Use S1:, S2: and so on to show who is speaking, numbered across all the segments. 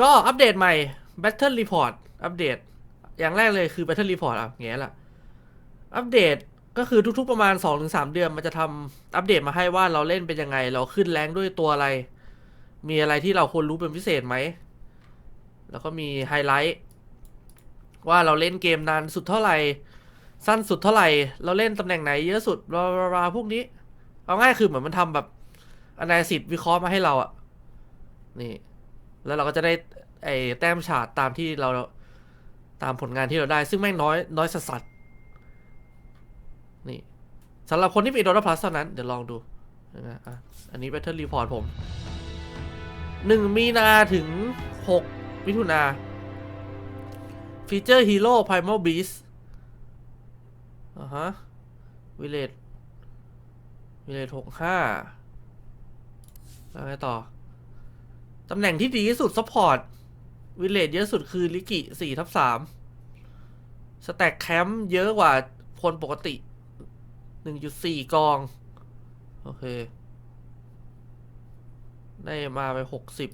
S1: ก็อัปเดตใหม่ Battle Report อัปเดต อย่างแรกเลยคือ Battle Report อะอย่างเงี้ยแหละอัปเดตก็คือทุกๆประมาณ 2-3 เดือนมันจะทำอัปเดตมาให้ว่าเราเล่นเป็นยังไง เราขึ้นแรงด้วยตัวอะไร มีอะไรที่เราควรรู้เป็นพิเศษไหม แล้วก็มีไฮไลท์ว่าเราเล่นเกมนานสุดเท่าไหร่ สั้นสุดเท่าไหร่ เราเล่นตำแหน่งไหนเยอะสุดบลาบลาบลาพวกนี้ เอาง่ายคือเหมือนมันทำแบบอนาลิซิสวิเคราะห์มาให้เราอะนี่ แล้วเราก็จะได้ไอ้แต้มฉาดตามที่เราตามผลงานที่เราได้ ซึ่งแม่งน้อยน้อยสัสสัสนี่สำหรับคนที่มีโดนพลัสเท่านั้น เดี๋ยวลองดูนะอะอันนี้ Battle Report ผมหนึ่งมีนาถึงหกมิถุนาฟีเจอร์ฮีโร่ Primal Beast อ่าฮะวิเลตวิเลตหกห้าแล้วไงต่อ ตำแหน่งที่ดีที่สุดซัพพอร์ตวิเลตเยอะสุดคือลิกิสี่ทับสามสแต็กแคมป์เยอะกว่าคนปกติหนึ่งจุดสี่กอง โอเค ได้มาไปหกสิบ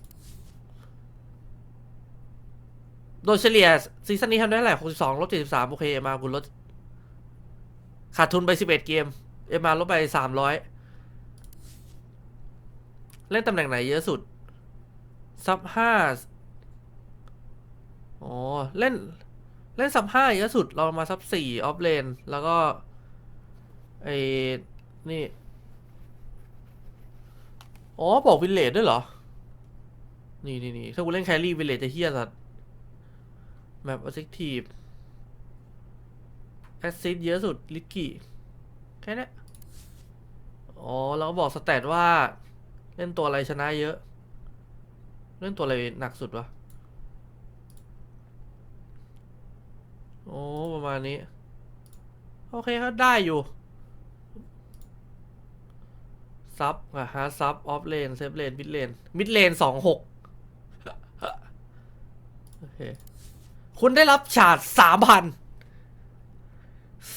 S1: โดยเฉลี่ยซีซั่นนี้ทำได้เท่าไหร่หกสิบสองลบเจ็ดสิบสามโอเค มาคุณลด ขาดทุนไปสิบเอ็ดเกม เอมมาลบไปสามร้อยเล่นตำแหน่งไหนเยอะสุด ซับห้าอ๋อ เล่น เล่นซับห้าเยอะสุด เรามาซับสี่ออฟเลน แล้วก็ ไอ้นี่ อ๋อ บอกวินเลดด้วยเหรอ นี่นี่นี่ถ้ากูเล่นแครี่วินเลดจะเฮี้ยสัสแมปอ b เจ t ทีฟแอซิดเยอะสุด ลิกกี้ แค่นี้อ๋อแล้วก็บอกสแตทว่า เล่นตัวอะไรชนะเยอะ เล่นตัวอะไรหนักสุดวะ โอ้ ประมาณนี้ โอเคครับได้อยู่ ซับอะฮะซับ ออฟเลน เซฟเลน มิดเลน มิดเลนสองหกโอเค คุณได้รับฉาดสามพัน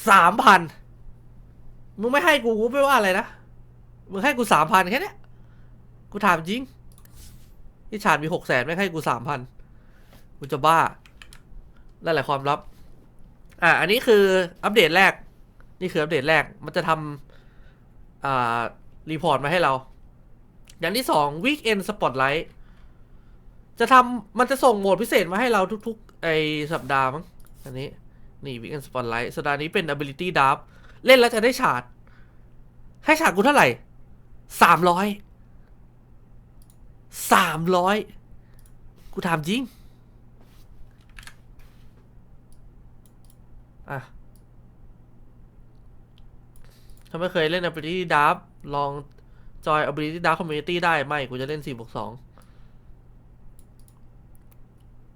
S1: สามพัน มึงไม่ให้กูกูไม่ว่าอะไรนะ มึงให้กูสามพันแค่นี้กูถามจริง ที่ฉาดมีหกแสนไม่ให้กูสามพันกูจะบ้านั่นแหละความลับ อะอันนี้คืออัปเดตแรก นี่คืออัปเดตแรก มันจะทำอ่า รีพอร์ตมาให้เรา อย่างที่สอง Weekend Spotlight จะทำมันจะส่งโหมดพิเศษมาให้เราทุกๆ ไอสัปดาห์มั้ง อันนี้ นี่ Weekend Spotlight สัปดาห์นี้เป็น Ability d a r เล่นแล้วจะได้ฉาด ให้ฉาดกูเท่าไหร่สามร้อย สามร้อยกูถามจริง อะถ้าไม่เคยเล่น Ability d a r ลองจอย Ability d a r Community ได้ไม่กูจะเล่น4บวก2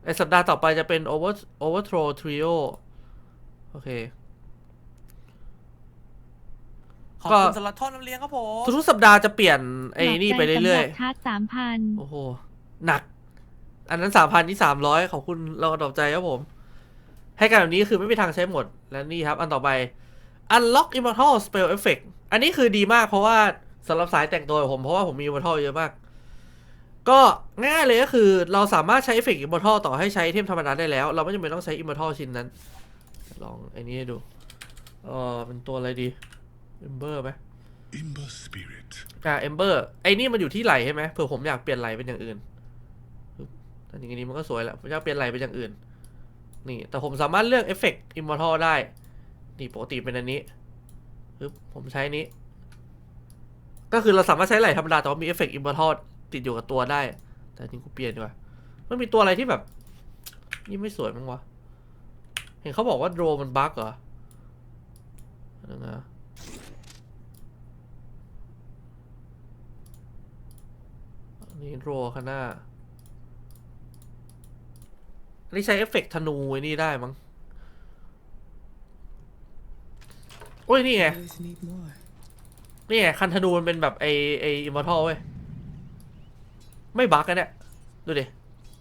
S1: ไอสัปดาห์ต่อไปจะเป็น Over Overthrow Trio โอเค
S2: ขอบ
S1: ก็
S2: คุณสำหรับท่อนน้ำเลี้ยงครับผม
S1: ทุกๆสัปดาห์จะเปลี่ยนไอ้นี่ไปเรื่อย
S3: ชาร์จสามพัน
S1: ๆโอ้โห หนัก อันนั้นสามพันนี่สามร้อยขอบคุณเราดอกใจครับผม ให้การแบบนี้คือไม่มีทางใช้หมด และนี่ครับ อันต่อไป Unlock Immortal Spell Effect อันนี้คือดีมากเพราะว่าสำหรับสายแต่งตัวของผม เพราะว่าผมมี Immortal เยอะมาก ก็ง่ายเลยก็คือเราสามารถใช้เอฟเฟกต์ Immortal ต่อให้ใช้เทมธรรมดาได้แล้ว เราไม่จำเป็นต้องใช้ Immortal ชิ้นนั้น ลองไอ้นี้ให้ดูเออเป็นตัวอะไรดี Ember ไหม
S4: Ember Spirit.
S1: อ่าเอมเบอร์ไอ้นี่มันอยู่ที่ไหลใช่ไหมเผื่อผมอยากเปลี่ยนไหลเป็นอย่างอื่นปึ๊บแต่อย่างนี้มันก็สวยแหละผมอยากเปลี่ยนไหลเป็นอย่างอื่น นี่ แต่ผมสามารถเลือกเอฟเฟกต์อิมมอร์ทัลได้ นี่ปกติเป็นอันนี้ปึ๊บผมใช้อันนี้ ก็คือเราสามารถใช้ไหลธรรมดาแต่ว่ามีเอฟเฟกต์อิมมอร์ทัลติดอยู่กับตัวได้ แต่จริงกูเปลี่ยนดีกว่ามันมีตัวอะไรที่แบบ นี่ไม่สวยมั้งวะ เห็นเขาบอกว่าโดรมันบั๊กเหรอเดี๋ยวนะ นนี้โรข้างหน้าอันนี้ใช้เอฟเฟกต์ธนูไอ้นี่ได้มั้ง โอ้ย นี่ไง นี่ไง คันธนูมันเป็นแบบไอไออิมมอร์ทัลเว้ย ไม่บั๊กกันเนี่ย ดูดิ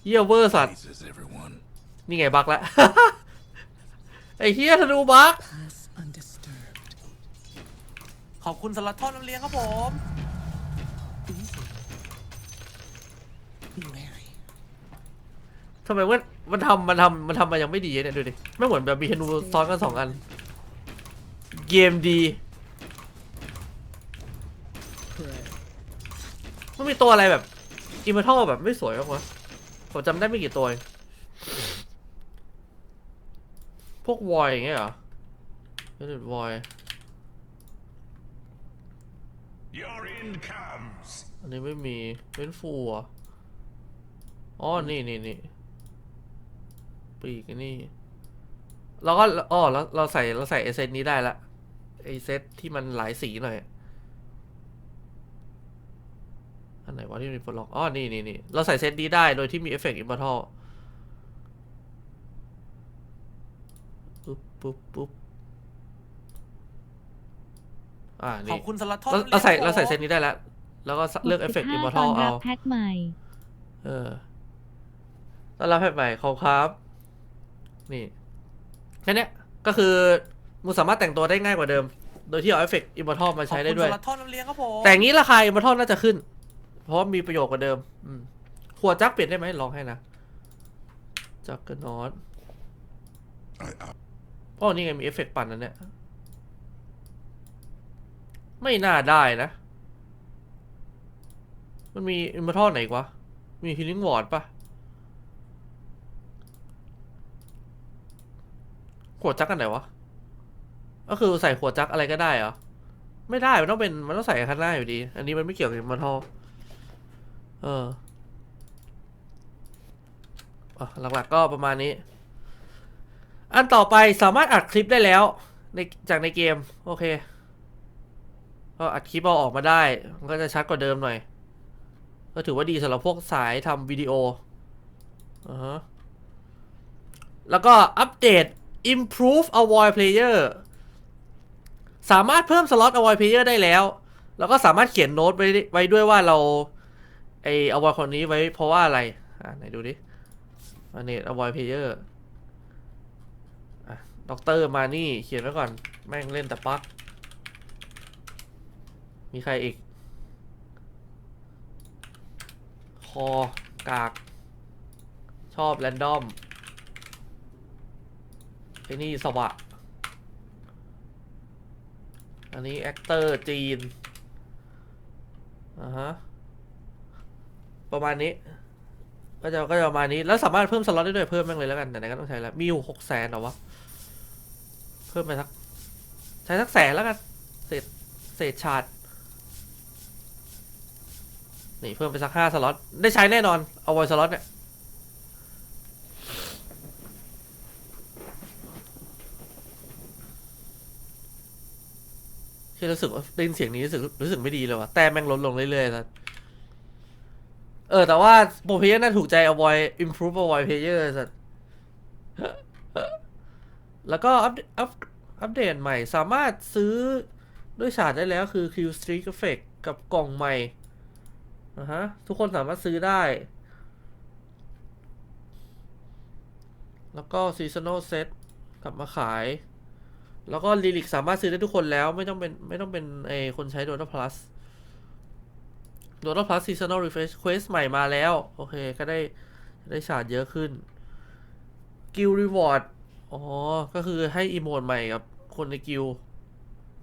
S1: เยี่ยเวอร์สัตว์ นี่ไงบั๊กแล้วไอเฮียธนูบั๊ก
S2: ขอบคุณสำหรับท่อนน้ำเลี้ยงครับผม
S1: ทำไมมันมันทำมันทำมันทำมายังไม่ดีเนี่ยดูดิไม่เหมือนแบบมีธนูซ้อนกันสองอัน เกมดีมันมีตัวอะไรแบบอิมเมอร์ทัลแบบไม่สวยมากวะผมจำได้ไม่กี่ตัวเองพวกวอยอย่างเงี้ยเหรอเดวอย
S4: Your in comes.
S1: อันนี้ไม่มีเป็นฟูอะอ๋อ นี่นี่นี่ ปีกอันนี่เราก็อ๋อเราเราใส่เราใส่ไอเซตนี้ได้ละไอเซตที่มันหลายสีหน่อยอันไหนวะที่มีปลดล็อกอ๋อนี่นี่นี่เราใส่เซตนี้ได้โดยที่มีเอฟเฟกต์อิมมอร์ทัลปุ๊บปุ๊บปุ๊บอ่า
S2: ขอ
S1: นี่
S2: บคุณสำหรับท่อน
S1: เรา
S2: น้ำ
S1: เราใส่
S2: ลี้ยงคบ
S1: เราใส่
S2: ผม
S1: เซตนี้ได้แล้ว แล้วก็เลือกเอฟเฟกต์อิมมอร์ทัล
S3: ตอน
S1: เอา
S3: รับแพ็คใหม่
S1: เออต้อนรับแพ็คใหม่ขอบครับ นี่แค่เนี้ยก็คือมึงสามารถแต่งตัวได้ง่ายกว่าเดิม โดยที่เอาเอฟเฟกต์อิมมอร์ทัลมาใช้ได้ด้วย
S2: ขอบคุณสำหรับท่อนน้ำเลี้ยงครับผม
S1: แต่อย่างนี้ราคาอิมมอร์ทัลน่าจะขึ้น เพราะว่ามีประโยชน์กว่าเดิมอืมหัวจักเปลี่ยนได้ไหมลองให้นะจักกระนอต
S4: I am
S1: อ๋อนี่ไงมีเอฟเฟกต์ปั่นนั่นเนี่ยไม่น่าได้นะ มันมีอิมมอร์ทัลไหนอีกวะมีฮิลลิ่งวอร์ดปะ ขวดจักกันไหนวะ ก็คือใส่ขวดจักอะไรก็ได้เหรอ ไม่ได้ มันต้องเป็น มันต้องใส่ข้างหน้าอยู่ดี อันนี้มันไม่เกี่ยวกับมมอร์ทัลเออหลักๆก็ประมาณนี้ อันต่อไปสามารถอัดคลิปได้แล้ว ในจากในเกม โอเค ก็อัดคลิปเอาออกมาได้ มันก็จะชัดกว่าเดิมหน่อย ก็ถือว่าดีสำหรับพวกสายทำวิดีโออ่าฮะแล้วก็อัปเดต improve avoid player สามารถเพิ่มสล็อต avoid player ได้แล้ว แล้วก็สามารถเขียนโน้ตไว้ไว้ด้วยว่าเราไอ avoid คนนี้ไว้เพราะว่าอะไร อ่าไหนดูดิ manage avoid player อะด็อกเตอร์มานี่ เขียนไว้ก่อน แม่งเล่นแต่ปลั๊กมีใครอีก คอกาก ชอบแรนดอม ไอ้นี่สวะ อันนี้แอคเตอร์จีน อ่าฮะ ประมาณนี้ ก็จะก็จะประมาณนี้ แล้วสามารถเพิ่มสล็อตได้ด้วยเพิ่มแม่งเลยแล้วกัน ไหนๆก็ต้องใช้แล้ว มีอยู่หกแสนเหรอวะ เพิ่มไปสัก ใช้สักแสนแล้วกัน เศษ เศษชาร์ดนี่เพิ่มไปสักห้าสล็อต ได้ใช้แน่นอน เอาไว้สล็อตเนี่ย ที่รู้สึกว่าได้ยินเสียงนี้รู้สึกรู้สึกไม่ดีเลยว่ะแต่แม่งลดลงเรื่อยๆนะเออแต่ว่าโปรเพเยอร์น่าถูกใจ avoid improve avoid player สัตว์แล้วก็อัปอัปอัปเดตใหม่สามารถซื้อด้วยฉาดได้แล้วคือ Q Streak Effect กับกล่องใหม่นะฮะทุกคนสามารถซื้อได้ แล้วก็ Seasonal Set กลับมาขาย แล้วก็ลิลิกสามารถซื้อได้ทุกคนแล้วไม่ต้องเป็นไม่ต้องเป็นไอคนใช้ Dota Plus Dota Plus Seasonal Refresh Quest ใหม่มาแล้ว โอเค ก็ได้ได้ฉาดเยอะขึ้น Guild Reward อ๋อ ก็คือให้อีโมดใหม่กับคนในกิล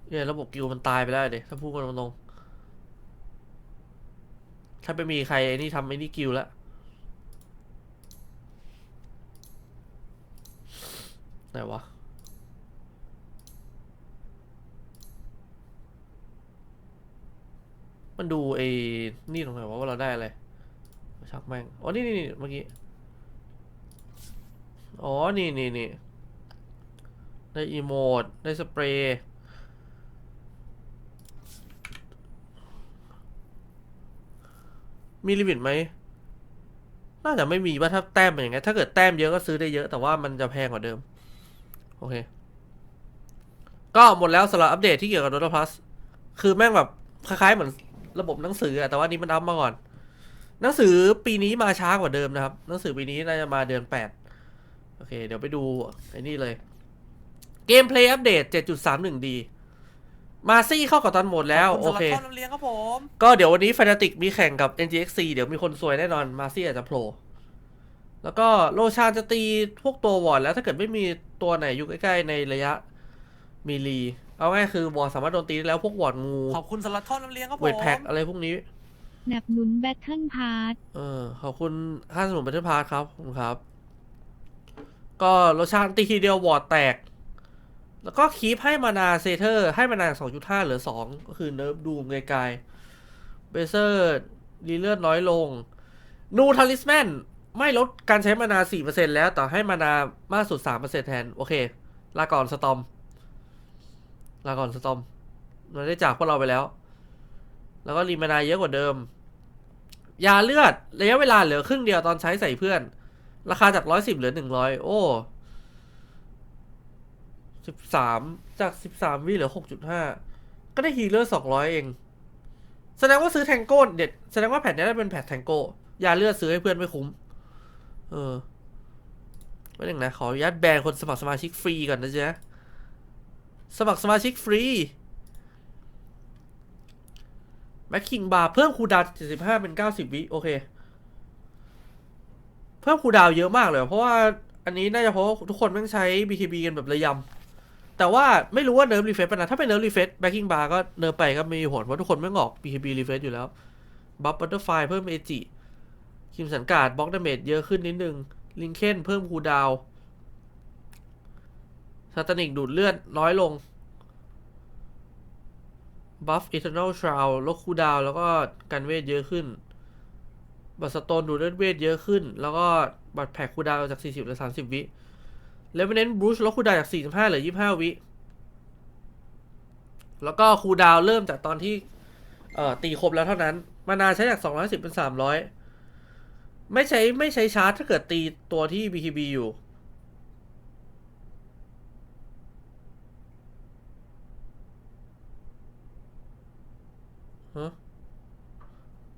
S1: เนี่ยระบบกิลมันตายไปแล้วเด็ถ้าพูดกันตรงๆถ้าไม่มีใครไอ้นี่ทำไอ้นี่กิลแล้วไหนวะ มันดูไอ้นี่ตรงไหนวะว่าเราได้อะไรชักแม่งอ๋อนี่นี่นี่เมื่อกี้อ๋อนี่นี่นี่ได้อีโมดได้สเปรย์มีลิมิตไหมน่าจะไม่มีว่าถ้าแต้มเป็นอย่างเงี้ยถ้าเกิดแต้มเยอะก็ซื้อได้เยอะ แต่ว่ามันจะแพงกว่าเดิม โอเค ก็หมดแล้วสำหรับอัปเดตที่เกี่ยวกับ Dota Plus คือแม่งแบบคล้ายๆเหมือน ระบบหนังสืออะแต่ว่านี้มันอัพมาก่อน หนังสือปีนี้มาช้ากว่าเดิมนะครับ หนังสือปีนี้น่าจะมาเดือนแปดโอเค เดี๋ยวไปดูไอ้นี่เลย เกมเพลย์อัปเดต 7.31D มาซี่เข้ากับตอนโหมดแล้ว
S2: ขอบ
S1: โอ
S2: คุณ
S1: เค
S2: สำหรับท่อนน้ำเลี้ยงครับผม
S1: ก็เดี๋ยววันนี้ Fnatic มีแข่งกับ NGXC เดี๋ยวมีคนซวยแน่นอนมาซี่อาจจะโผล่แล้วก็โลชานจะตีพวกตัววอร์ดแล้วถ้าเกิดไม่มีตัวไหนอยู่ใกล้ๆในระยะมีลี เอาง่ายคือวอร์ดสามารถโดนตีได้แล้วพวกวอร์ดงู
S2: ขอบคุณสำหรับท่อน้ำเลี้ยงครับผม
S1: เวทแพ็กอะไรพวกนี้
S3: สนับสนุนแบทเทิลพาร์ท
S1: เออขอบคุณค่าสนุนบัตเทิลพาร์ครับขอบคุณครับ ก็โลชานตีทีเดียววอร์ดแตก แล้วก็คีปให้มานาเซเทอร์ ให้มานาสองจุดห้าเหลือสองก็คือเนิร์ฟดูมไกลๆเบเซอร์รีเลือดน้อยลง นูทาลิสแมนไม่ลดการใช้มานาสี่เปอร์เซ็นแล้วแต่ให้มานา มากสุดสามเปอร์เซ็นแทน โอเค ลาก่อนสตอม ลาก่อนสตอมมันได้จากพวกเราไปแล้ว แล้วก็รีมานาเยอะกว่าเดิม ยาเลือด ระยะเวลาเหลือครึ่งเดียวตอนใช้ใส่เพื่อน ราคาจากร้อยสิบเหลือหนึ่งร้อยโอ้สิบสามจากสิบสามวิเหลือหกจุดห้าก็ได้ฮีเลอร์สองร้อยเอง แสดงว่าซื้อแทงโก้เด็ด แสดงว่าแผ่นนี้ได้เป็นแผ่นแทงโก้ ยาเลือดซื้อให้เพื่อนไม่คุ้ม เออไม่หนึ่งนะ ขออนุญาตแบนคนสมัครสมาชิกฟรีก่อนนะจ๊ะ สมัครสมาชิกฟรีแม็กคิงบาร์เพิ่มคูดาว75 เป็น 90 วิ โอเค เพิ่มคูดาวเยอะมากเลย เพราะว่าอันนี้น่าจะเพราะทุกคนแม่งใช้ BKB กันแบบระยำ แต่ว่าไม่รู้ว่าเนิร์ฟรีเฟซป่ะนะ ถ้าเป็นเนิร์ฟรีเฟซแบ็กกิ้งบาร์ก็เนิร์ฟไปก็ไม่มีผลเพราะทุกคนไม่งออก BKB รีเฟซอยู่แล้ว บัฟบัตเตอร์ไฟเพิ่มเอจิคิมสันการ์ดบล็อกดาเมจเยอะขึ้นนิดนึงลิงเคนเพิ่มคูดาว น์ซาตานิกดูดเลือดน้อยลงบัฟ Eternal Shroud ลดคูดาวแล้วก็กันเวทเยอะขึ้น บัตสโตนดูดเลือดเวทเยอะขึ้น แล้วก็บัตแพ็กคูดาวจาก 40เหลือ30 วิเลเวนเนนบรูชลดคูดาวจาก 45เหลือ 25 วิ แล้วก็คูดาวเริ่มจากตอนที่เอ่อตีครบแล้วเท่านั้น มานาใช้จาก 210 เป็น 300 ไม่ใช้ไม่ใช้ชาร์จถ้าเกิดตีตัวที่ BKB อยู่ ฮะ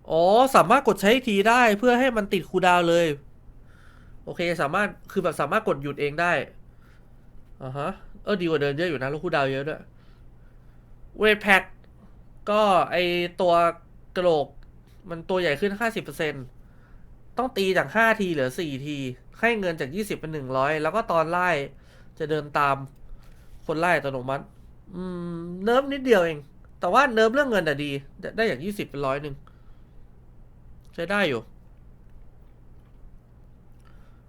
S1: อ๋อ สามารถกดใช้ทีได้เพื่อให้มันติดคูดาวเลย โอเค สามารถ คือแบบสามารถกดหยุดเองได้อ่าฮะ เออ ดีกว่าเดินเยอะอยู่นะ แล้วคูดาวเยอะด้วย เวทแพ็กก็ไอตัวกระโหลก มันตัวใหญ่ขึ้น 50%ต้องตีจาก 5 ทีเหลือ 4 ที ให้เงินจาก 20 เป็น 100 แล้วก็ตอนไล่จะเดินตามคนไล่อัตโนมัติ อืม เนิร์ฟนิดเดียวเอง แต่ว่าเนิร์ฟเรื่องเงินอะดี ได้อย่าง20เป็นร้อยหนึ่งใช้ได้อยู่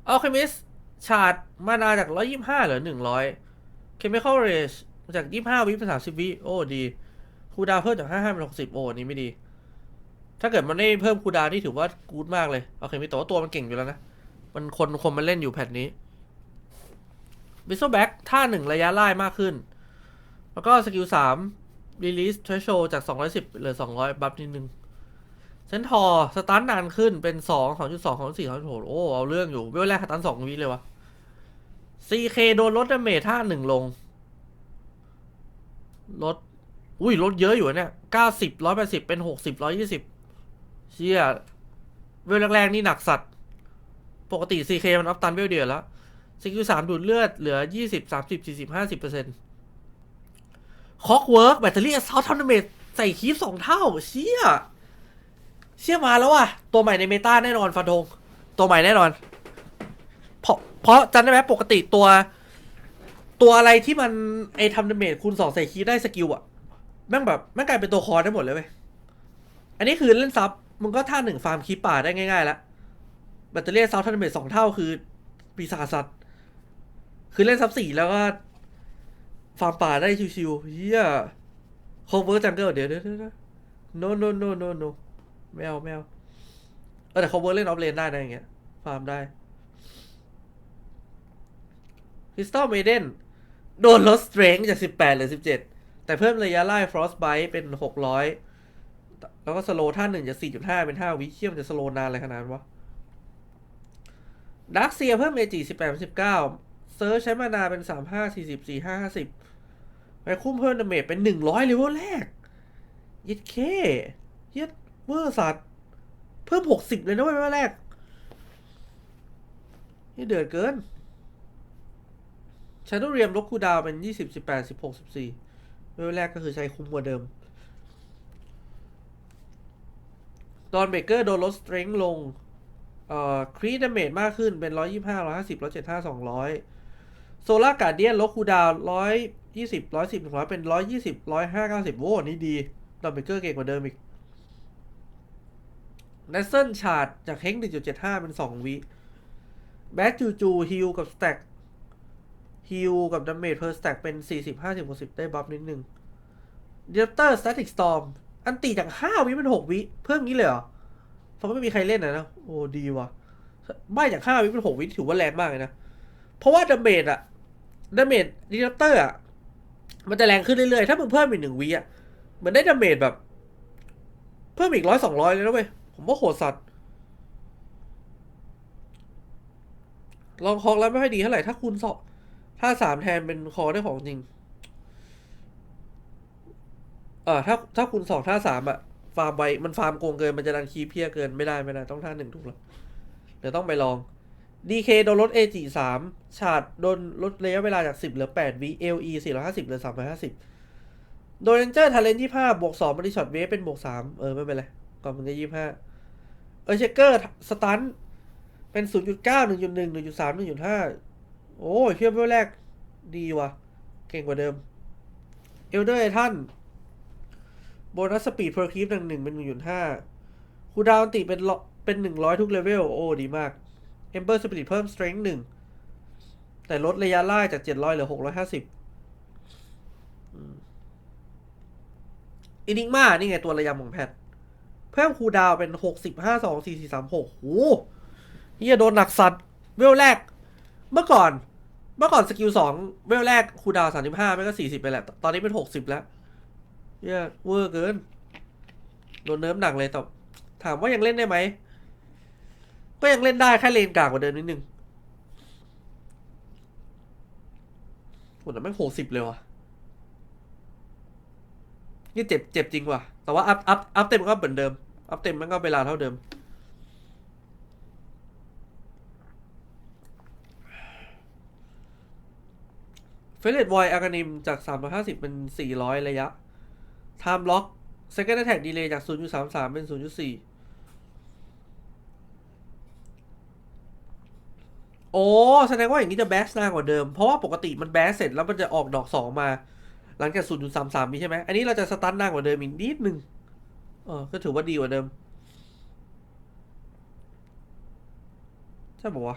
S1: อัลเคมิสชาร์จมานาจาก125เหลือ100 Chemical Rage จาก25วิเป็น30วิโอ้ดีคูดาวเพิ่มจาก55เป็น60โอ้อันนี้ไม่ดี ถ้าเกิดมันได้เพิ่มคูดาวนี่ถือว่ากู๊ดมากเลยโอเคมีแต่ว่าตัวมันเก่งอยู่แล้วนะ มันคนคนมันเล่นอยู่แพทนี้บิสโซแบ็กท่าหนึ่งระยะไล่มากขึ้น แล้วก็สกิลสาม release threshold จาก 210เหลือ 200 บัฟนิดนึงเซนทอร์สตาร์ทนานขึ้นเป็น 2 2.2 2.4 2.6โอ้ เอาเรื่องอยู่เวลแรกสตาร์ท2วิเลยวะ CK โดนลดดาเมจท่าหนึ่งลง ลด อุ้ยลดเยอะอยู่เนี่ย 90 180 เป็น 60 120 เชี่ย เวลแรกๆนี่หนักสัตว์ ปกติ CK มันอัพตันเวลเดียวแล้วสกิลสามดูดเลือดเหลือ 20 30 40 50เปอร์เซ็นต์ คอกเวิร์กแบตเตอรี่ซอฟทันเมตใส่คีฟสองเท่า เชี่ย เชี่ยมาแล้วว่ะ ตัวใหม่ในเมตาแน่นอนฟาดงตัวใหม่แน่นอน เพราะเพราะจำได้ไหมปกติตัว ตัวอะไรที่มันไอทำดาเมจคูณสองใส่คีฟได้สกิลอะแม่งแบบแม่งกลายเป็นตัวคอได้หมดเลยเว้ย อันนี้คือเล่นซับมึงก็ท่าหนึ่งฟาร์มคีป่าได้ง่ายๆแล้วแบตเตอรี่ซอฟทันเมตสองเท่าคือปีศาจสัตว์ คือเล่นซับสี่แล้วก็ ฟาร์มป่าได้ชิวๆเฮียโคเวอร์จังเกิลเดี๋ยวเดี๋ยวเดี๋ยว no no no no no ไม่เอาไม่เอาเออแต่ cover เล่นออฟเลนได้นะอย่างเงี้ย ฟาร์มได้ Crystal Maiden โดนลด strength จาก18เหลือ17แต่เพิ่มระยะไล่ frostbite เป็น600แล้วก็สโลท่าหนึ่งจาก4.5เป็น5วิเชี่ยมนจะสโลนานอะไรขนาดวะดักเซียเพิ่มเอจิ18เป็น19เก้า เซิร์ชใช้มานาเป็น35 40 45 50ไปคุ้มเพิ่มดาเมจเป็น100เลเวลแรกยิดเคย็ดเวอร์สัตว์ เพิ่ม60เลยนะเว้ยเลเวลแรก นี่เดือดเกินชาโดเรียมลดคูดาวเป็น์เป็น20 18 16 14เลเวลแรกก็คือใช้คุ้มกว่าเดิม ตอนเบเกอร์โดนลดสเตร n งลง เอ่อ ครีดเมจมากขึ้นเป็นร้อยยี่ห้าร้อยห้าสิบร้อยเจ็ดห้าสองร้อย โซล่าการเดียนลดคูดาวร้อยยี่สิบร้อยสิบถึงร้อยเป็นร้อยยี่สิบร้อยห้าเก้าสิบโว้นี่ดีดอมเบเกอร์เก่งกว่าเดิมอีกเนสเซิลชาร์ดจากเฮงหนึ่งจุดเจ็ดห้าเป็นสองวิแบทจูจูฮิลกับสแต็กฮิลกับดาเมจเพอร์สแต็กเป็นสี่สิบห้าสิบหกสิบได้บัฟนิดนึงเดลเตอร์สแตติกสตอมอันตีจากห้าวิเป็นหกวิเพิ่มงี้เลยเหรอเพราะไม่มีใครเล่นนะนะโอ้ดีว่ะใบจากห้าวิเป็นหกวิถือว่าแรงมากเลยนะ เพราะว่าดาเมจอะ ดาเมจดีเตอร์อะมันจะแรงขึ้นเรื่อยๆ ถ้ามึงเพิ่มอีกหนึ่งวิอะเหมือนได้ดาเมจแบบ เพิ่มอีกร้อยสองร้อยเลยนะเว้ย ผมว่าโหดสัตว์ ลองคองแล้วไม่ค่อยดีเท่าไหร่ ถ้าคูณสองถ้าสามแทนเป็นคอได้ของจริง เออถ้าถ้าคูณสองท่าสามอะฟาร์มไวมันฟาร์มโกงเกิน มันจะดันคีเพี้ยเกินไม่ได้ไม่ได้ ต้องท่าหนึ่งถูกแล้ว เดี๋ยวต้องไปลอง DK โดนลด AG สามชาดโดนลดระยะเวลาจากสิบเหลือแปดวิ LE สี่ร้อยห้าสิบเหลือสามร้อยห้าสิบโดนเรนเจอร์ทาเลนยี่ห้าบวกสองบริช็อตเวฟเป็นบวกสามเออ ไม่เป็นไรก่อนมันจะยี่ห้าเออเชคเกอร์สตันเป็นศูนย์จุดเก้าหนึ่งจุดหนึ่งหนึ่งจุดสามหนึ่งจุดห้าโอ้ยเชื่อมเวลแรกดีว่ะ เก่งกว่าเดิม เอลเดอร์ไอทันโบนัสสปีดเพอร์คีฟหนึ่งหนึ่งเป็นหนึ่งจุดห้าคูดาวน์ติเป็นเป็นหนึ่งร้อยทุกเลเวล โอ้ ดีมาก เอมเบอร์สปีดเพิ่มสเตร n งหนึ่งแต่ลดระยะไล่จากเจ็ดร้อยเหลือหกร้อยห้าสิบอินิกมานี่ไงตัวระยำของแพท เพิ่มคูดาวเป็นหกสิบห้าสองสี่สี่สามหกโหเฮียโดนหนักสัตว์ เวลแรก เมื่อก่อน เมื่อก่อนสกิลสองเวลแรกคูดาวสามสิบห้าไม่ก็สี่สิบไปแหละ ตอนนี้เป็นหกสิบแล้วเหี้ยเวอร์เกิน โดนเนิร์ฟหนักเลยแต่ถามว่ายังเล่นได้ไหม ก็ยังเล่นได้แค่เลนกลากกว่าเดิมนิดนึงโหแต่ไม่งโหสิบเลยว่ะนี่เจ็บเจ็บจริงว่ะ แต่ว่าอัพอัพอัพเต็มก็เหมือนเดิม อัพเต็มมันก็เวลาเท่าเดิมเฟรดวอยอากานิมจาก 350 เป็น 400 ระยะ Time Lock Second Attack Delay จาก 0.33 เป็น 0.4 โอ้แสดงว่าอย่างนี้จะแบสนานกว่าเดิม เพราะว่าปกติมันแบสเสร็จแล้วมันจะออกดอก2มา หลังจาก0.33มีใช่ไหมอันนี้เราจะสตันนานกว่าเดิมอีกนิดนึงเออก็ถือว่าดีกว่าเดิมใช่ปะวะ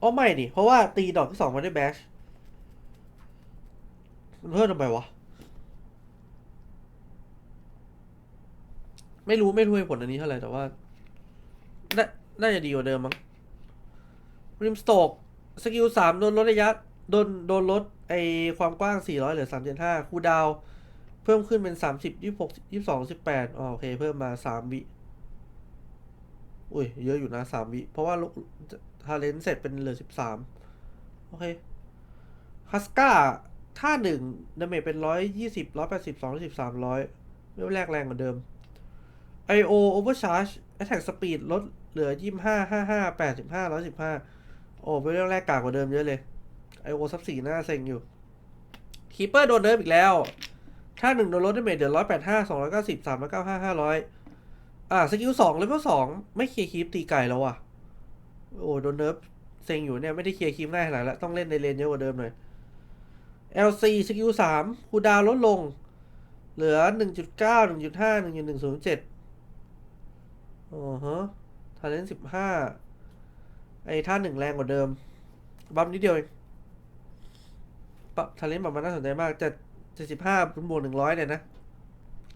S1: อ๋อไม่ดิเพราะว่าตีดอกที่สองมันได้แบชมันเพิ่มทำไมวะ ไม่รู้ไม่รู้เหตุผลอันนี้เท่าไหร่แต่ว่าน่าน่าจะดีกว่าเดิมมั้งริมสโตกสกิลสามโดนลดระยะโดนโดนลดไอความกว้างสี่ร้อยเหลือสามเจ็ดห้าคูดาว เพิ่มขึ้นเป็นสามสิบยี่หกยี่สองสิบแปดอ๋อโอเค เพิ่มมาสามวิ อุ้ย เยอะอยู่นะสามวิ เพราะว่าทาเลนเสร็จเป็นเหลือสิบสามโอเคฮัสก้าท่าหนึ่งดาเมจเป็นร้อยยี่สิบร้อยแปดสิบสองร้อยสิบสามร้อยไม่แรกแรงเหมือนเดิม I.O. Overcharge Attack Speed ลดเหลือยี่ห้าห้าห้าแปดสิบห้าร้อยสิบห้าโอ้ เป็นเรื่องแรกกากกว่าเดิมเยอะเลย I.O. ซับสี่หน้าเซ็งอยู่ Keeper โดนเดิมอีกแล้ว ถ้าหนึ่งโดนลดไดาเมจเดือดร้อยแปดห้าสองร้อยเก้าสิบสามร้อยเก้าห้าห้าร้อยอ่าสกิลสองเลเวลสองไม่เคลียร์คีปตีไก่แล้วอะ โอ้โดนเนิร์ฟเซ็งอยู่เนี่ย ไม่ได้เคลียร์คีปง่ายขนาดแล้วต้องเล่นในเลนเยอะกว่าเดิมหน่อย LC สกิลสามคูดาวลดลง เหลือหนึ่งจุดเก้าหนึ่งจุดห้าหนึ่งจุดหนึ่งศูนย์เจ็ด อ๋อฮะทาเลนสิบห้าไอ้ท่าหนึ่งแรงกว่าเดิม บัมนิดเดียวเองปรับทาเลนปรับมาน่าสนใจมากจะเจ็ดสิบห้าเป็นบวกหนึ่งร้อยเนี่ยนะ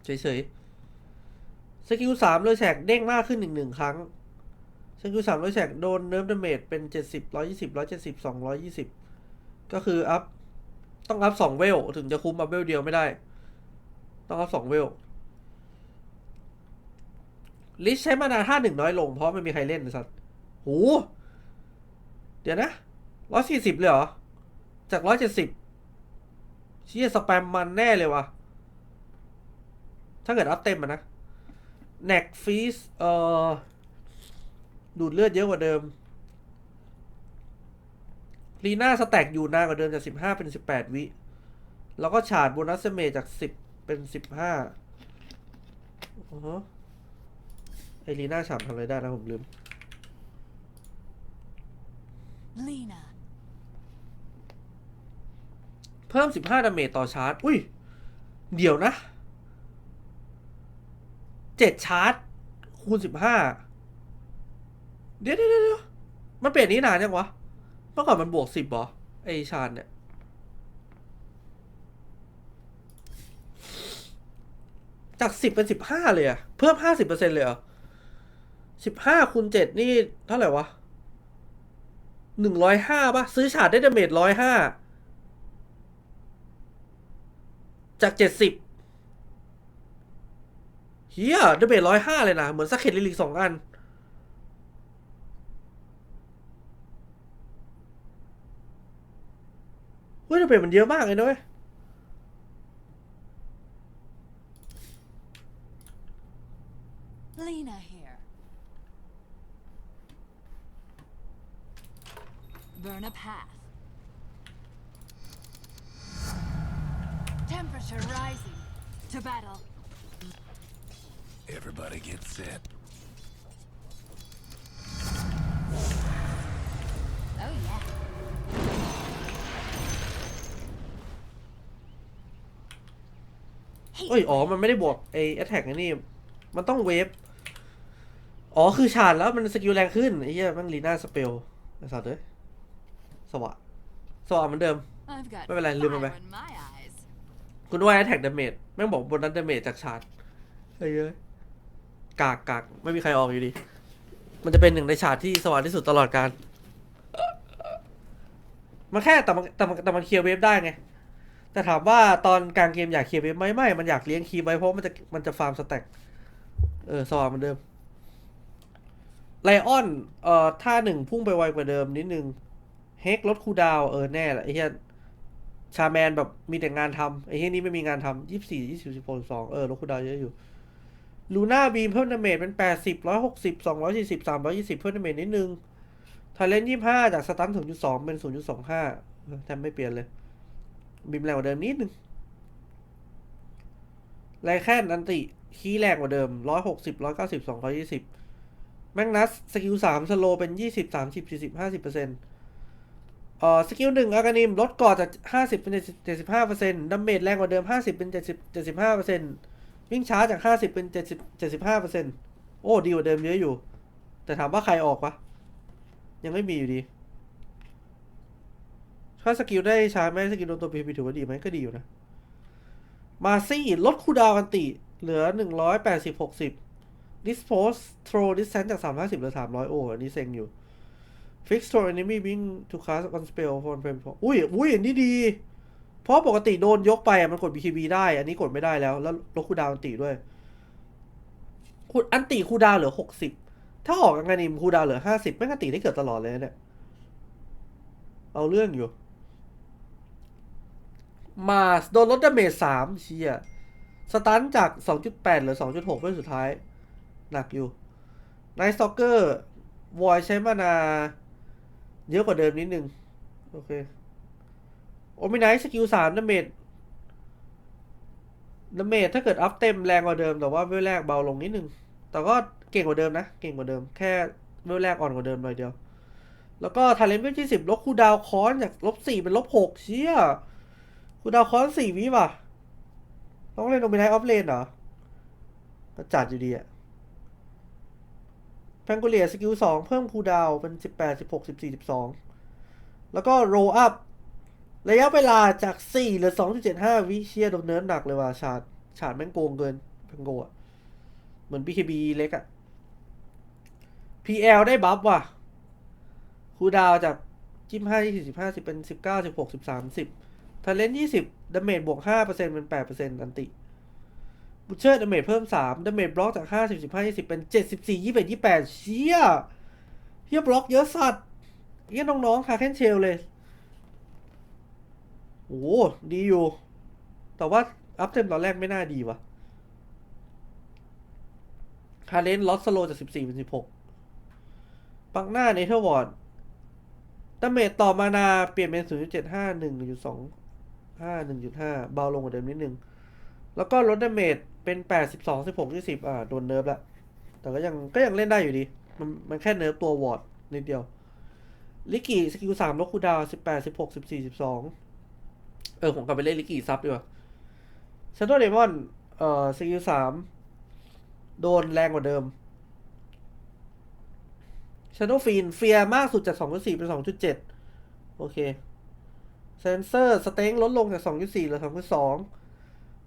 S1: เฉยๆ สกิลสามเลยแฉกเด้งมากขึ้นหนึ่งหนึ่งครั้ง สกิลสามเลยแฉกโดนเนิร์ฟดาเมจเป็นเจ็ดสิบร้อยยี่สิบร้อยเจ็ดสิบสองร้อยยี่สิบก็คืออัพ ต้องอัพสองเวล ถึงจะคุ้มอัพเวลเดียวไม่ได้ ต้องอัพสองเวล ลิชใช้มานาท่าหนึ่งน้อยลง เพราะไม่มีใครเล่นสัตว์โหเดี๋ยวนะร้อยสี่สิบเลยเหรอ จากร้อยเจ็ดสิบเชี่ยสแปมมันแน่เลยวะถ้าเกิดอัพเต็มอะนะแน็กฟีสเอ่อ ดูดเลือดเยอะกว่าเดิมลีน่าสแต็กอยู่นานกว่าเดิมจากสิบห้าเป็นสิบแปดวิ แล้วก็ฉาดโบนัสเมจจากสิบเป็นสิบห้าโออ๋ อไอรีน่าฉ่ำทำอะไรได้นะผมลืม
S5: Lena.
S1: เพิ่ม 15 ดาเมจต่อชาร์จ อุ้ย เดี๋ยวนะ 7 ชาร์จ คูณ 15 เดี๋ยวเดี๋ยวเดี๋ยวมันเปลี่ยนนี้นานยังวะ เมื่อก่อนมันบวก 10เหรอไอชาร์จเนี่ย จาก 10 เป็น 15 เลยอะเพิ่ม 50%เลยเหรอ 15คูณ7นี่เท่าไหร่วะ105ป่ะ ซื้อชาร์จได้ดาเมจ105จากเจ็ดสิบเฮียดาเมจร้อยห้าเลยนะ เหมือนสักเข็ดลิลิกสองอัน เฮ้ยดาเมจมันเยอะมากเลยนะเว้ย
S5: Lena here. Burn a path. Temperature rising. To battle.
S4: Everybody get set.
S5: Oh yeah.
S1: เอ้ย อ๋อ มันไม่ได้บวกไอ้แอตแทกนี่ มันต้องเวฟ อ๋อ คือชาร์จแล้วมันสกิลแรงขึ้นไอ้เหี้ยมันลีน่าสเปลไอ้สัตว์เลย สวะสวะเหมือนเดิม
S5: I've got
S1: ไม่เป็นไรลืมมันไป
S5: fire in my eyes.
S1: คุณว่าแอ t แทกดาเมจแม่งบอกบนนั้นดาเมจจากชาร์จเฮ้ยเอ้ยกากกากไม่มีใครออกอยู่ดี มันจะเป็นหนึ่งในชาร์จที่สว่างที่สุดตลอดการ มันแค่แต่มันแต่มันแต่มันเคลียร์เวฟได้ไง แต่ถามว่าตอนกลางเกมอยากเคลียร์เวฟไหมไม่ มันอยากเลี้ยงคีย์ไว้เพราะมันจะมันจะฟาร์มสแต็ก เออสว่างเหมือนเดิม ไลออน เอ่อท่าหนึ่งพุ่งไปไวกว่าเดิมนิดนึง เฮกลดคูดาวเออแน่แหละไอ้เหี้ยชาแมนแบบมีแต่งานทำไอ้เฮียนี่ไม่มีงานทำยี่สิบสี่ยี่สิบสิบหกสองเออลดคูดาวเยอะอยู่ลูน่าบีมเพิ่มดาเมจเป็นแปดสิบร้อยหกสิบสองร้อยสี่สิบสามร้อยยี่สิบเพิ่มดาเมจนิดนึงทาเลนยี่ห้าจากสตันศูนย์จุดสองเป็นศูนย์จุดสองห้าแทบไม่เปลี่ยนเลย บีมแรงกว่าเดิมนิดนึงไรแค่นอันติคีย์แรงกว่าเดิมร้อยหกสิบร้อยเก้าสิบสองร้อยยี่สิบแมกนัสสกิลสามสโลเป็นยี่สิบสามสิบสี่สิบห้าสิบเปอร์เซ็นต์ เอ่อสกิลหนึ่งอากานิมลดก่อจากห้าสิบเป็นเจ็ดสิบห้าเปอร์เซ็นต์ดาเมจแรงกว่าเดิมห้าสิบเป็นเจ็ดสิบเจ็ดสิบห้าเปอร์เซ็นต์วิ่งช้าจากห้าสิบเป็นเจ็ดสิบเจ็ดสิบห้าเปอร์เซ็นต์โอ้ดีกว่าเดิมเยอะอยู่ แต่ถามว่าใครออกปะยังไม่มีอยู่ดี ถ้าสกิลได้ช้าไหมสกิลโดนตัวพีพีถือว่าดีไหมก็ดีอยู่นะ มาซี่ลดคูดาวกันติ เหลือหนึ่งร้อยแปดสิบหกสิบ dispose throw distance จากสามห้าสิบเหลือสามร้อยโอ้อันนี้เซ็งอยู่ fix throw enemy being to cast one spell for one frame อุ้ยอุ้ยอันนี้ดี เพราะปกติโดนยกไปมันกด BKB ได้ อันนี้กดไม่ได้แล้ว แล้วลดคูดาวอันติด้วยคูอันติคูดาวเหลือหกสิบถ้าออกงานนิมคูดาวเหลือห้าสิบไม่งอันติได้เกิดตลอดเลยเนี่ย เอาเรื่องอยู่ มาสโดนลดดาเมจสามเชียสตันจาก 2.8เหลือ 2.6เป็นสุดท้าย หนักอยู่ไนท์สตอกเกอร์วอยใช้มานา เยอะกว่าเดิมนิดนึง โอเค โอมิไนท์สกิลสามดาเมจดาเมจถ้าเกิดอัพเต็มแรงกว่าเดิม แต่ว่าเวลแรกเบาลงนิดนึง แต่ก็เก่งกว่าเดิมนะ เก่งกว่าเดิม แค่เวลแรกอ่อนกว่าเดิมหน่อยเดียว แล้วก็ทาเลนต์เป็นที่สิบลบคูดาวคอนจากลบสี่เป็นลบหกเชี่ยคูดาวคอนสี่วิว่ะ ต้องเล่นโอมิไนท์ออฟเลนเหรอก็จัดอยู่ดีอะ แพงโกเลียสกิลสองเพิ่มคูดาวเป็นสิบแปดสิบหกสิบสี่สิบสองแล้วก็โรอัพระยะเวลาจากสี่เหลือสองจุดเจ็ดห้าวิเชียโดนเนิร์ฟหนักเลยว่ะชาดชาดแม่งโกงเกินแพงโกะเหมือน BKB เล็กอะ PL ได้บัฟว่ะคูดาวจากจิ้มห้ายี่สิบสิบห้าสิบเป็นสิบเก้าสิบหกสิบสามสิบทาเลนยี่สิบดาเมจบวกห้าเปอร์เซ็นต์เป็นแปดเปอร์เซ็นต์อันติ บูเชอร์ดาเมจเพิ่มสามดาเมจบล็อกจากห้าสิบสิบห้ายี่สิบเป็นเจ็ดสิบสี่ยี่สิบเอ็ดยี่แปดเชี่ยเฮียบล็อกเยอะสัตว์เฮียน้องๆคาแคนเชลเลย โอ้ดีอยู่ แต่ว่า อัพเทมตอนแรกไม่น่าดีว่ะคาเลนลอสโลจากสิบสี่เป็นสิบหกปักหน้าเนเธอร์วอร์ดดาเมจต่อมานา เปลี่ยนเป็นศูนย์จุดเจ็ดห้าหนึ่งจุดสองห้าหนึ่งจุดห้าเบาลงกว่าเดิมนิดนึง แล้วก็ลดดาเมจ เป็นแปดสิบสองสิบหกสิบสิบอ่าโดนเนิร์ฟละ แต่ก็ยังก็ยังเล่นได้อยู่ดี มันมันแค่เนิร์ฟตัววอร์ดนิดเดียว ลิกกี้สกิลสามลกคูดาวสิบแปดสิบหกสิบสี่สิบสองเออผมกลับไปเล่นลิกกี้ซับดีกว่าเชนโดเดมอนเอ่อสกิลสามโดนแรงกว่าเดิมชานโดฟีนเฟียมากสุดจากสองจุดสี่เป็นสองจุดเจ็ดโอเค เซนเซอร์ สเต็งลดลงจากสองจุดสี่เหลือสองจุดสอง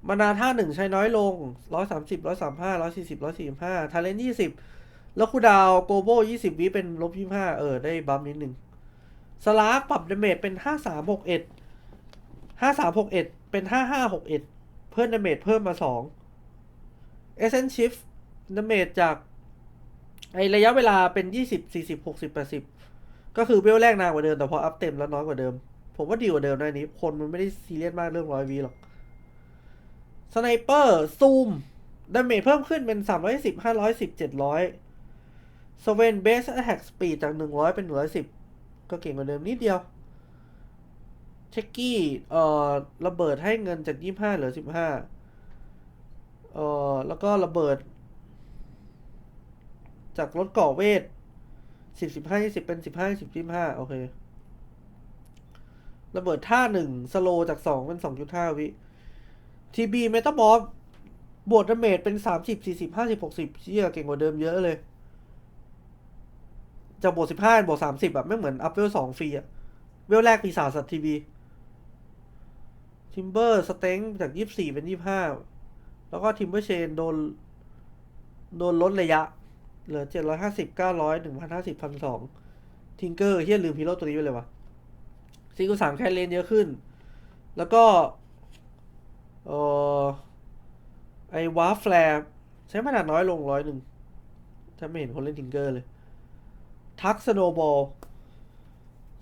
S1: มรราท่าหนึ่งใช้น้อยลง 130 135 140 145ทาเลนต์20 แล้วคูดาวโกโบ20 วิเป็นลบ25 เออ ได้บัฟนิดหนึ่งสลากปรับดาเมจเป็น 5361 5361 เป็น 5561 เพิ่มดาเมจเพิ่มมา 2 e s s e n t Shift ดาเมจจากไอระยะเวลาเป็น 20 40 60 80 ก็คือเบลแรกนานกว่าเดิม แต่พออัพเต็มแล้วน้อยกว่าเดิม ผมว่าดีกว่าเดิมในนี้ คนมันไม่ได้ซีเรียสมากเรื่องร้อยวีหรอก สไนเปอร์ซูมดาเมจเพิ่มขึ้นเป็นสามร้อยสิบห้าร้อยสิบเจ็ดร้อยสเวนเบสแท็กสปีดจากหนึ่งร้อยเป็นหนึ่งร้อยสิบก็เก่งกว่าเดิมนิดเดียว เช็กกี้ เอ่อ ระเบิดให้เงินจากยี่ห้าเหลือสิบห้าเอ่อ แล้วก็ระเบิด จากรถก่อเวทสิบสิบห้ายี่สิบเป็นสิบห้าสิบห้าโอเค ระเบิดท่าหนึ่งสโลจากสองเป็นสองจุดห้าวิ ทีบีเมตาบอสบวกดาเมจเป็นสามสิบสี่สิบห้าสิบหกสิบเชี่ยเก่งกว่าเดิมเยอะเลย จากบวกสิบห้าบวกสามสิบแบบไม่เหมือนอัพเวลสองฟรีอะเวลแรกปีศาจสัตว์ทีวีทิมเบอร์สเต็งจากยี่สี่เป็นยี่ห้าแล้วก็ทิมเบอร์เชนโดน โดนลดระยะ เหลือเจ็ดร้อยห้าสิบเก้าร้อยหนึ่งพันห้าสิบพันสองทิงเกอร์เฮียลืมฮีโร่ตัวนี้ไปเลยวะซีกูสามแค่เลนเยอะขึ้น แล้วก็ เออไอวาร์แฟร์ใช้ขนาดน้อยลงร้อยหนึ่งถ้าไม่เห็นคนเล่นทิงเกอร์เลย ทักสโนบอล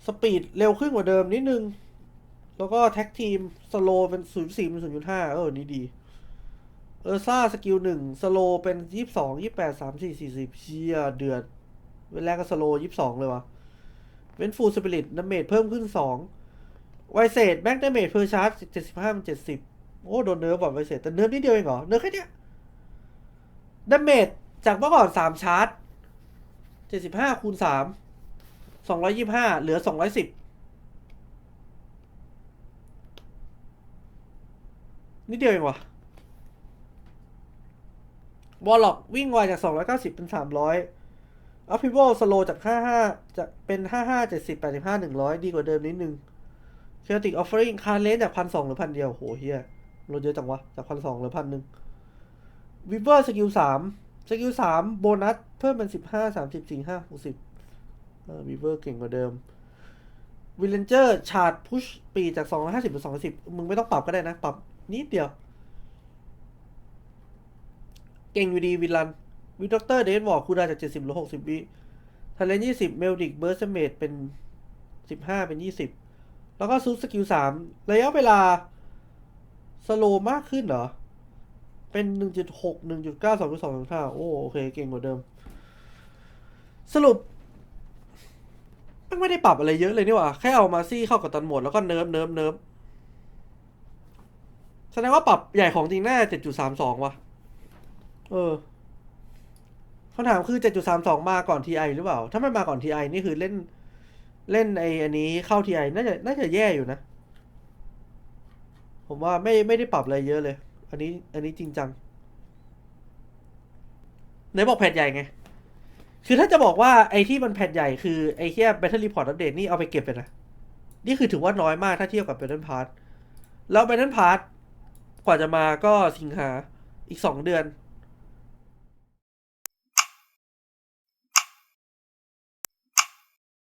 S1: สปีดเร็วขึ้นกว่าเดิมนิดนึง แล้วก็แท็กทีม สโลเป็นศูนย์สี่เป็นศูนย์จุดห้าเออ นี่ดี เออซ่าสกิลหนึ่งสโลเป็นยี่สิบสองยี่แปดสามสี่สี่สิบเชียเดือนเวลาก็สโลยี่สิบสองเลยวะเว้นฟูลสปิริตดาเมจเพิ่มขึ้นสองไวเศษแม็กดาเมจเพอร์ชาร์จเจ็ดสิบห้าเป็นเจ็ดสิบ โอ้โดนเนิร์ฟแบบไวเศษแต่เนิร์ฟนิดเดียวเองเหรอ เนิร์ฟแค่เนี้ยดาเมจจากเมื่อก่อนสามชาร์จเจ็ดสิบห้าคูณสามสองร้อยยี่ห้าเหลือสองร้อยสิบนิดเดียวเองวะวอลล็อกวิ่งไวจากสองร้อยเก้าสิบเป็นสามร้อยอัพพิโวสโลจากห้าห้าจะเป็นห้าห้าเจ็ดสิบแปดสิบห้าหนึ่งร้อยดีกว่าเดิมนิดนึงเคอติกออฟเฟอริงคาร์เลนจากพันสองหรือพันเดียวโหเฮีย ลดเยอะจังวะ จากพันสองหรือพันหนึ่งวิเวอร์สกิลสามสกิลสามโบนัส เพิ่มเป็นสิบห้าสามสิบสี่ห้าหกสิบเออวีเวอร์เก่งกว่าเดิมวิลเลนเจอร์ชาร์ดพุชปีจากสองร้อยห้าสิบเป็นสองร้อยสิบมึงไม่ต้องปรับก็ได้นะ ปรับนิดเดียว เก่งอยู่ดีวิลลันวิด็อกเตอร์เดนวอร์คูดาจากเจ็ดสิบหรือหกสิบวิทาเลนยี่สิบเมลดิกเบิร์สเมดเป็นสิบห้าเป็นยี่สิบแล้วก็ซูสกิลสามระยะเวลา สโลมากขึ้นเหรอ เป็นหนึ่งจุดหกหนึ่งจุดเก้าสองจุดสองห้าโอ้โอเค เก่งกว่าเดิม สรุปมันไม่ได้ปรับอะไรเยอะเลยนี่หว่า แค่เอามาซี่เข้ากับตันหมดแล้วก็เนิร์ฟเนิร์ฟเนิร์ฟแสดงว่าปรับใหญ่ของจริงแน่าเจ็ดจุดสามสองว่ะ เออคำถามคือเจ็ดจุดสามสองมาก่อนทีไอหรือเปล่า ถ้าไม่มาก่อนทีไอนี่คือเล่น เล่นไออันนี้เข้าทีไอน่าจะน่าจะแย่อยู่นะ ผมว่าไม่ไม่ได้ปรับอะไรเยอะเลย อันนี้อันนี้จริงจังไหนบอกแผ่นใหญ่ไง คือถ้าจะบอกว่าไอ้ที่มันแผ่นใหญ่คือไอ้แค่ Battle Report Update นี่เอาไปเก็บไปนะ นี่คือถือว่าน้อยมากถ้าเทียบกับ Battle Pass แล้ว Battle Pass กว่าจะมาก็สิงหาอีกสองเดือน